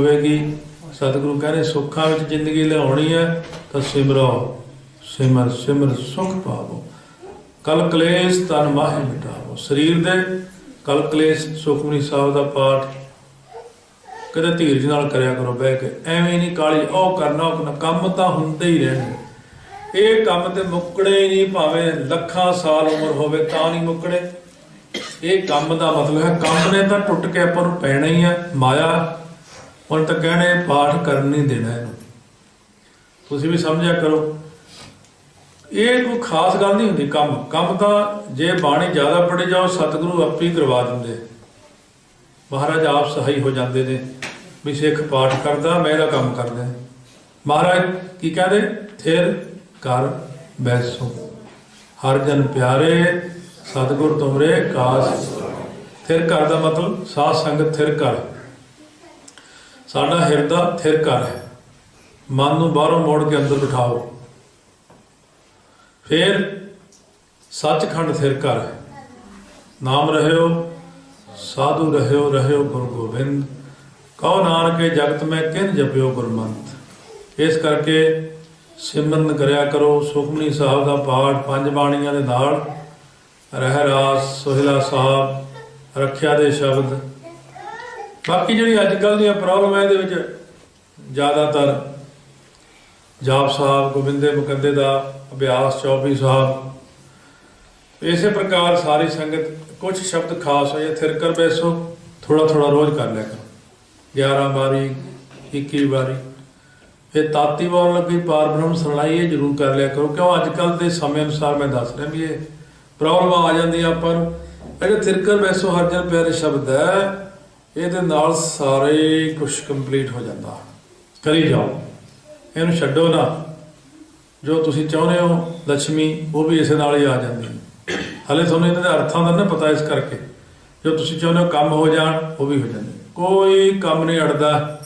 ਹੋਵੇਗੀ ਸਤਿਗੁਰੂ ਕਹਿੰਦੇ ਸੁੱਖਾਂ ਵਿੱਚ ਜ਼ਿੰਦਗੀ ਲਿਆਉਣੀ ਹੈ, ਤਾਂ ਸਿਮਰੋ, ਸਿਮਰ ਸਿਮਰ, ਸੁਖ ਪਾਵੋ। ਕਲ ਕਲੇਸ਼ ਤਨ ਮਾਹਿ ਮਿਟਾਵੋ। ਸਰੀਰ ਦੇ ਕਲ ਕਲੇਸ਼ ਸੁਖਮਨੀ ਸਾਹਿਬ ਦਾ ਪਾਠ ਕਦੇ ਧੀਰਜ ਨਾਲ ਕਰਿਆ ਕਰੋ, ਬਹਿ ਕੇ। ਐਵੇਂ ਨਹੀਂ ਕਾਲੀ, ਉਹ ਕਰਨਾ ਉਹ ਕਰਨਾ। ਕੰਮ ਤਾਂ ਹੁੰਦੇ ਹੀ ਰਹਿਣਗੇ ਇਹ ਕੰਮ ਤੇ ਮੁੱਕਣੇ ਹੀ ਨਹੀਂ, ਭਾਵੇਂ ਲੱਖਾਂ ਸਾਲ ਉਮਰ ਹੋਵੇ, ਤਾਂ ਨਹੀਂ ਮੁੱਕਣੇ। ਇਹ ਕੰਮ ਦਾ ਮਤਲਬ ਹੈ, ਕੰਮ ਨੇ ਤਾਂ ਟੁੱਟ ਕੇ ਆਪਾਂ ਨੂੰ ਪੈਣਾ ਹੀ ਹੈ ਮਾਇਆ ਹੁਣ ਤਾਂ ਕਹਿਣੇ ਪਾਠ ਕਰਨ ਨਹੀਂ ਦੇਣਾ ਇਹਨੂੰ। ਤੁਸੀਂ ਵੀ ਸਮਝਿਆ ਕਰੋ। ਇਹ ਕੋਈ ਖਾਸ ਗੱਲ ਨਹੀਂ ਹੁੰਦੀ ਕੰਮ। ਕੰਮ ਤਾਂ ਜੇ ਬਾਣੀ ਜ਼ਿਆਦਾ ਪੜ੍ਹੇ ਜਾਓ, ਸਤਿਗੁਰੂ ਆਪੇ ਹੀ ਕਰਵਾ ਦਿੰਦੇ। ਮਹਾਰਾਜ ਆਪ ਸਹਾਈ ਹੋ ਜਾਂਦੇ ਨੇ। ਵੀ ਸਿੱਖ ਪਾਠ ਕਰਦਾ, ਮੈਂ ਇਹਦਾ ਕੰਮ ਕਰਦਾ। ਮਹਾਰਾਜ ਕੀ ਕਹਦੇ? ਥਿਰ ਕਰ ਬੈਸੋ। ਹਰ ਜਨ ਪਿਆਰੇ, ਸਤਿਗੁਰ ਤੁਮਰੇ ਕਾਸ। ਥਿਰ ਕਰ ਦਾ ਮਤਲਬ ਸਾਧ ਸੰਗਤ ਥਿਰ ਕਰ। ਸਾਡਾ ਹਿਰਦਾ ਥਿਰ ਕਰ ਹੈ। ਮਨ ਨੂੰ ਬਾਹਰੋਂ ਮੋੜ ਕੇ ਅੰਦਰ ਬਿਠਾਓ। ਫਿਰ ਸੱਚਖੰਡ ਥਿਰ ਕਰ ਹੈ। ਨਾਮ ਰਹਿਓ, ਸਾਧੂ ਰਹਿਓ ਰਹਿਓ ਗੁਰੂ ਗੋਬਿੰਦ। ਕਹੋ ਨਾਨਕੇ, ਜਗਤ ਮੈਂ ਕਿਨ ਜਪਿਓ ਗੁਰਮੰਤ। ਇਸ ਕਰਕੇ ਸਿਮਰਨ ਕਰਿਆ ਕਰੋ, ਸੁਖਮਨੀ ਸਾਹਿਬ ਦਾ ਪਾਠ ਪੰਜ ਬਾਣੀਆਂ ਦੇ ਨਾਲ। ਰਹਿ ਰਾਸ, ਸੋਹਿਲਾ ਸਾਹਿਬ, ਰੱਖਿਆ ਦੇ ਸ਼ਬਦ। ਬਾਕੀ ਜਿਹੜੀ ਅੱਜ ਕੱਲ ਦੀਆਂ ਪ੍ਰੋਬਲਮ ਹੈ ਇਹਦੇ ਵਿੱਚ ਜ਼ਿਆਦਾਤਰ ਜਾਪ ਸਾਹਿਬ, ਗੋਬਿੰਦੇ ਮੁਕੰਦੇ ਦਾ ਅਭਿਆਸ 24 ਸਾਹਿਬ, ਇਸੇ ਪ੍ਰਕਾਰ ਸਾਰੀ ਸੰਗਤ ਕੁਝ ਸ਼ਬਦ ਖਾਸ ਹੋਏ ਥਿਰਕਰ ਬੈਸੋ ਥੋੜਾ ਥੋੜਾ ਰੋਜ਼ ਕਰ ਲਿਆ ਕਰੋ। 11 ਵਾਰੀ 21 ਵਾਰੀ। ਇਹ ਤਾਤੀ ਬੋਲਣ ਲੱਗੀ, ਪਾਰ ਬ੍ਰਹਮ ਸਰਣਾਈ ਇਹ ਜ਼ਰੂਰ ਕਰ ਲਿਆ ਕਰੋ। ਕਿਉਂ? ਅੱਜ ਕੱਲ ਦੇ ਸਮੇਂ ਅਨੁਸਾਰ ਮੈਂ ਦੱਸ ਰਿਹਾ ਵੀ ਇਹ ਪ੍ਰੋਬਲਮ ਆ ਜਾਂਦੀ ਆ ਆਪਾਂ ਨੂੰ ਜਿਹੜੇ ਬੈਸੋ ਹਰ ਜਨ ਪਿਆਰੇ ਸ਼ਬਦ ਹੈ। ਇਹਦੇ ਨਾਲ ਸਾਰੇ ਕੁਝ ਕੰਪਲੀਟ ਹੋ ਜਾਂਦਾ। ਕਰੀ ਜਾਓ। ਇਹਨੂੰ ਛੱਡੋ ਨਾ। ਜੋ ਤੁਸੀਂ ਚਾਹੁੰਦੇ ਹੋ ਲక్ష్ਮੀ ਉਹ ਵੀ ਇਸੇ ਨਾਲ ਹੀ ਆ ਜਾਂਦੀ। ਹੈ ਹਲੇ ਤੁਹਾਨੂੰ ਇਹਨਾਂ ਦੇ ਅਰਥਾਂ ਦਾ ਨਾ ਪਤਾ ਇਸ ਕਰਕੇ। ਜੋ ਤੁਸੀਂ ਚਾਹੁੰਦੇ ਹੋ ਕੰਮ ਹੋ ਜਾਣ, ਉਹ ਵੀ ਹੋ ਜਾਂਦੇ। ਕੋਈ ਕੰਮ ਨਹੀਂ ਅੜਦਾ।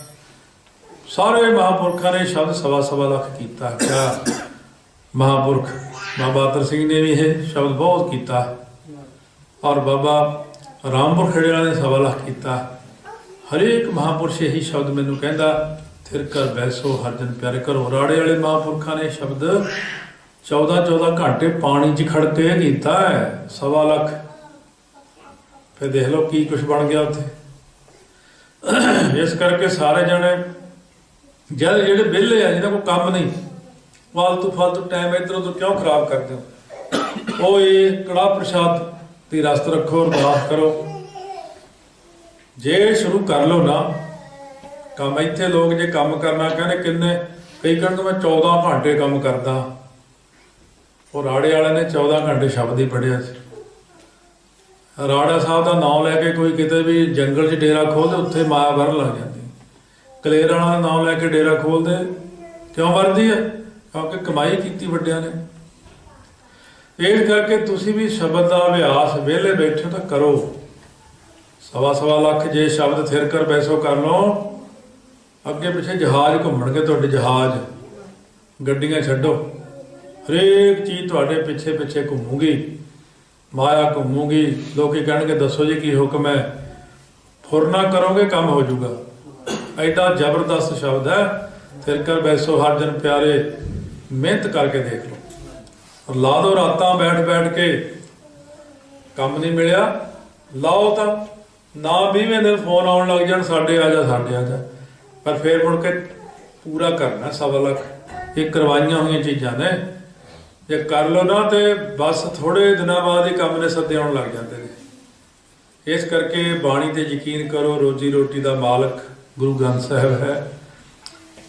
ਸਾਰੇ ਮਹਾਪੁਰਖਾਂ ਨੇ ਸ਼ਬਦ ਸਵਾ ਸਵਾ ਲੱਖ ਕੀਤਾ। ਕਿਆ ਮਹਾਪੁਰਖ ਬਾਬਾ ਅਤਰ ਸਿੰਘ ਨੇ ਵੀ ਇਹ ਸ਼ਬਦ ਬਹੁਤ ਕੀਤਾ। ਔਰ ਬਾਬਾ ਰਾਮਪੁਰ ਖੜੇ ਵਾਲੇ ਨੇ ਸਵਾ ਲੱਖ ਕੀਤਾ। ਹਰੇਕ ਮਹਾਪੁਰਸ਼ ਇਹੀ ਸ਼ਬਦ ਮੈਨੂੰ ਕਹਿੰਦਾ ਥਿਰ ਕਰ ਬੈਸੋ ਹਰਜਨ ਪਿਆਰੇ ਕਰੋ ਰਾੜੇ ਵਾਲੇ ਮਹਾਪੁਰਖਾਂ ਨੇ ਸ਼ਬਦ 14 14 ਘੰਟੇ ਪਾਣੀ 'ਚ ਖੜ ਕੇ ਕੀਤਾ ਹੈ, ਸਵਾ ਲੱਖ। ਫਿਰ ਦੇਖ ਲਓ ਕੀ ਕੁਝ ਬਣ ਗਿਆ ਉੱਥੇ। ਇਸ ਕਰਕੇ ਸਾਰੇ ਜਣੇ ਜਦ ਜਿਹੜੇ ਵਿਹਲੇ ਆ ਜਿਹਨਾਂ ਕੋਲ ਕੰਮ ਨਹੀਂ, ਫਾਲਤੂ ਫਾਲਤੂ ਟਾਈਮ ਇੱਧਰ ਉੱਧਰ ਕਿਉਂ ਖਰਾਬ ਕਰਦੇ ਹੋ? ਉਹ ਇਹ ਕੜਾ ਪ੍ਰਸ਼ਾਦ ਦੀ ਰਸਤ ਰੱਖੋ, ਅਰਦਾਸ ਕਰੋ। ਜੇ ਸ਼ੁਰੂ ਕਰ ਲਓ ਨਾ ਕੰਮ ਇੱਥੇ ਲੋਕ ਜੇ ਕੰਮ ਕਰਨਾ ਕਹਿੰਦੇ ਕਿੰਨੇ, ਕਈ ਕਹਿੰਦੇ ਮੈਂ 14 ਘੰਟੇ ਕੰਮ ਕਰਦਾ। ਉਹ ਰਾੜੇ ਵਾਲਿਆਂ ਨੇ 14 ਘੰਟੇ ਸ਼ਬਦ ਹੀ ਪੜਿਆ ਸੀ। ਰਾੜਾ ਸਾਹਿਬ ਦਾ ਨਾਮ ਲੈ ਕੇ ਕੋਈ ਕਿਤੇ ਵੀ ਜੰਗਲ 'ਚ ਡੇਰਾ ਖੋਲਦੇ ਉੱਥੇ ਮਾਇਆ ਵਰਨ ਲੱਗ ਜਾਂਦੀ। ਕਲੇਰ ਵਾਲਾ ਦਾ ਨਾਮ ਲੈ ਕੇ ਡੇਰਾ ਖੋਲਦੇ ਕਿਉਂ ਵਰਦੀ ਹੈ? ਕਿਉਂਕਿ ਕਮਾਈ ਕੀਤੀ ਵੱਡਿਆਂ ਨੇ। ਇਸ ਕਰਕੇ ਤੁਸੀਂ ਵੀ ਸ਼ਬਦ ਦਾ ਅਭਿਆਸ ਵਿਹਲੇ ਬੈਠੇ ਤਾਂ ਕਰੋ। ਸਵਾ ਸਵਾ ਲੱਖ ਜੇ ਸ਼ਬਦ ਥਿਰ ਕਰ ਬੈਸੋ ਕਰ ਲਓ। ਅੱਗੇ ਪਿੱਛੇ ਜਹਾਜ਼ ਘੁੰਮਣਗੇ ਤੁਹਾਡੇ ਜਹਾਜ਼। ਗੱਡੀਆਂ ਛੱਡੋ। ਹਰੇਕ ਚੀਜ਼ ਤੁਹਾਡੇ ਪਿੱਛੇ ਪਿੱਛੇ ਘੁੰਮੂਗੀ। ਮਾਇਆ ਘੁੰਮੂਗੀ। ਲੋਕੀ ਕਹਿਣਗੇ, ਦੱਸੋ ਜੀ ਕੀ ਹੁਕਮ ਹੈ? ਫੁਰਨਾ ਕਰੋਗੇ, ਕੰਮ ਹੋ ਜਾਊਗਾ। ਐਡਾ ਜ਼ਬਰਦਸਤ ਸ਼ਬਦ ਹੈ। ਫਿਰ ਕਰ ਬੈਸੋ ਹਰ ਜਨ ਪਿਆਰੇ। ਮਿਹਨਤ ਕਰਕੇ ਦੇਖ ਲਓ। ਔਰ ਲਾ ਦੋ ਰਾਤਾਂ ਬੈਠ ਬੈਠ ਕੇ। ਕੰਮ ਨਹੀਂ ਮਿਲਿਆ। ਲਾਓ ਤਾਂ। ਨਾ 20ਵੇਂ ਦਿਨ ਫੋਨ ਆਉਣ ਲੱਗ ਜਾਣ, ਸਾਡੇ ਆ ਜਾ, ਸਾਡੇ ਆ ਜਾ। ਪਰ ਫੇਰ ਮੁੜ ਕੇ ਪੂਰਾ ਕਰਨਾ, ਸਵਾ ਲੱਖ। ਇਹ ਕਰਵਾਈਆਂ ਹੋਈਆਂ ਚੀਜ਼ਾਂ ਨੇ। ਜੇ ਕਰ ਲਓ ਨਾ, ਤੇ ਬਸ ਥੋੜੇ ਦਿਨਾਂ ਬਾਅਦ ਹੀ ਕੰਮ ਨੇ ਸੱਦੇ ਆਉਣ ਲੱਗ ਜਾਂਦੇ ਨੇ। ਇਸ ਕਰਕੇ ਬਾਣੀ ਤੇ ਯਕੀਨ ਕਰੋ, ਰੋਜੀ ਰੋਟੀ ਦਾ ਮਾਲਕ ਗੁਰੂ ਗ੍ਰੰਥ ਸਾਹਿਬ ਹੈ।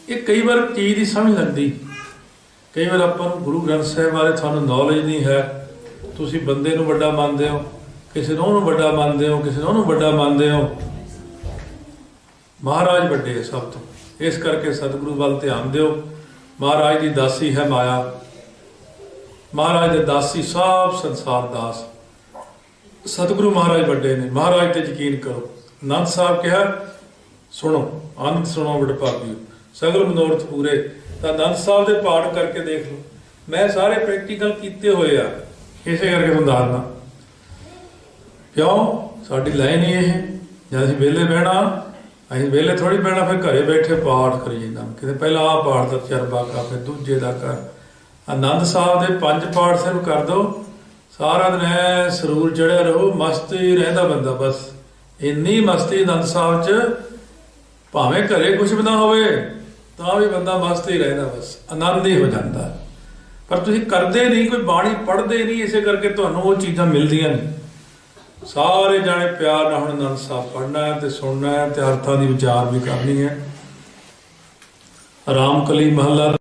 ਇਹ ਕਈ ਵਾਰ ਚੀਜ਼ ਦੀ ਸਮਝ ਲੱਗਦੀ ਕਈ ਵਾਰ ਆਪਾਂ ਨੂੰ ਗੁਰੂ ਗ੍ਰੰਥ ਸਾਹਿਬ ਬਾਰੇ ਤੁਹਾਨੂੰ ਨੌਲੇਜ ਨਹੀਂ ਹੈ। ਤੁਸੀਂ ਬੰਦੇ ਨੂੰ ਵੱਡਾ ਮੰਨਦੇ ਹੋ। ਕਿਸੇ ਨੂੰ ਉਹਨੂੰ ਵੱਡਾ ਮੰਨਦੇ ਹੋ, ਕਿਸੇ ਨੂੰ ਉਹਨੂੰ ਵੱਡਾ ਮੰਨਦੇ ਹੋ। ਮਹਾਰਾਜ ਵੱਡੇ ਹੈ ਸਭ ਤੋਂ। ਇਸ ਕਰਕੇ ਸਤਿਗੁਰੂ ਵੱਲ ਧਿਆਨ ਦਿਓ। ਮਹਾਰਾਜ ਦੀ ਦਾਸੀ ਹੈ ਮਾਇਆ। ਮਹਾਰਾਜ ਦੇ ਦਾਸੀ ਸਭ ਸੰਸਾਰ ਦਾਸ। ਸਤਿਗੁਰੂ ਮਹਾਰਾਜ ਵੱਡੇ ਨੇ। ਮਹਾਰਾਜ ਤੇ ਯਕੀਨ ਕਰੋ। ਅਨੰਦ ਸਾਹਿਬ ਕਿਹਾ, ਸੁਣੋ, ਆਨੰਦ ਸੁਣੋ ਬੜ ਭਾਗਿਓ। ਸਗਲ ਮਨੋਰਥ ਪੂਰੇ। ਤਾਂ ਅਨੰਦ ਸਾਹਿਬ ਦੇ ਪਾਠ ਕਰਕੇ ਦੇਖ ਲਓ। ਮੈਂ ਸਾਰੇ ਪ੍ਰੈਕਟੀਕਲ ਕੀਤੇ ਹੋਏ ਆ। ਇਸੇ ਕਰਕੇ ਤੁਹਾਨੂੰ ਦੱਸਦਾ ਕਿਉਂ? ਸਾਡੀ ਲਾਈਨ ਹੀ ਇਹ ਜਦ ਅਸੀਂ ਵਿਹਲੇ ਬਹਿਣਾ, ਅਸੀਂ ਵਿਹਲੇ ਥੋੜੀ ਬਹਿਣਾ, ਫਿਰ ਘਰੇ ਬੈਠੇ ਪਾਠ ਕਰੀ ਜਾਂਦਾ। ਕਿਤੇ ਪਹਿਲਾਂ ਆਹ ਪਾਠ ਦਾ ਤਜਰਬਾ ਕਰ, ਫਿਰ ਦੂਜੇ ਦਾ ਕਰ। ਆਨੰਦ ਸਾਹਿਬ ਦੇ ਪੰਜ ਪਾਠ ਸਿਰਫ ਕਰ ਦੋ। ਸਾਰਾ ਦਿਨ ਐ ਸਰੂਰ ਚੜਿਆ ਰਹੋ, ਮਸਤ ਹੀ ਰਹਿੰਦਾ ਬੰਦਾ ਬਸ। ਇੰਨੀ ਮਸਤੀ ਆਨੰਦ ਸਾਹਿਬ ਚ, ਭਾਵੇਂ ਘਰੇ ਕੁਝ ਵੀ ਨਾ ਹੋਵੇ, ਤਾਂ ਵੀ ਬੰਦਾ ਮਸਤ ਹੀ ਰਹਿੰਦਾ ਬਸ। ਆਨੰਦ ਹੀ ਹੋ ਜਾਂਦਾ। ਪਰ ਤੁਸੀਂ ਕਰਦੇ ਨਹੀਂ, ਕੋਈ ਬਾਣੀ ਪੜ੍ਹਦੇ ਨਹੀਂ, ਇਸੇ ਕਰਕੇ ਤੁਹਾਨੂੰ ਉਹ ਚੀਜ਼ਾਂ ਮਿਲਦੀਆਂ ਨਹੀਂ। ਸਾਰੇ ਜਾਣੇ ਪਿਆਰ ਨਾਲ ਹੁਣ ਆਨੰਦ ਸਾਹਿਬ ਪੜ੍ਹਨਾ ਹੈ ਤੇ ਸੁਣਨਾ ਹੈ ਤੇ ਅਰਥਾਂ ਦੀ ਵਿਚਾਰ ਵੀ ਕਰਨੀ ਹੈ। ਰਾਮ ਕਲੀ ਮਹੱਲਾ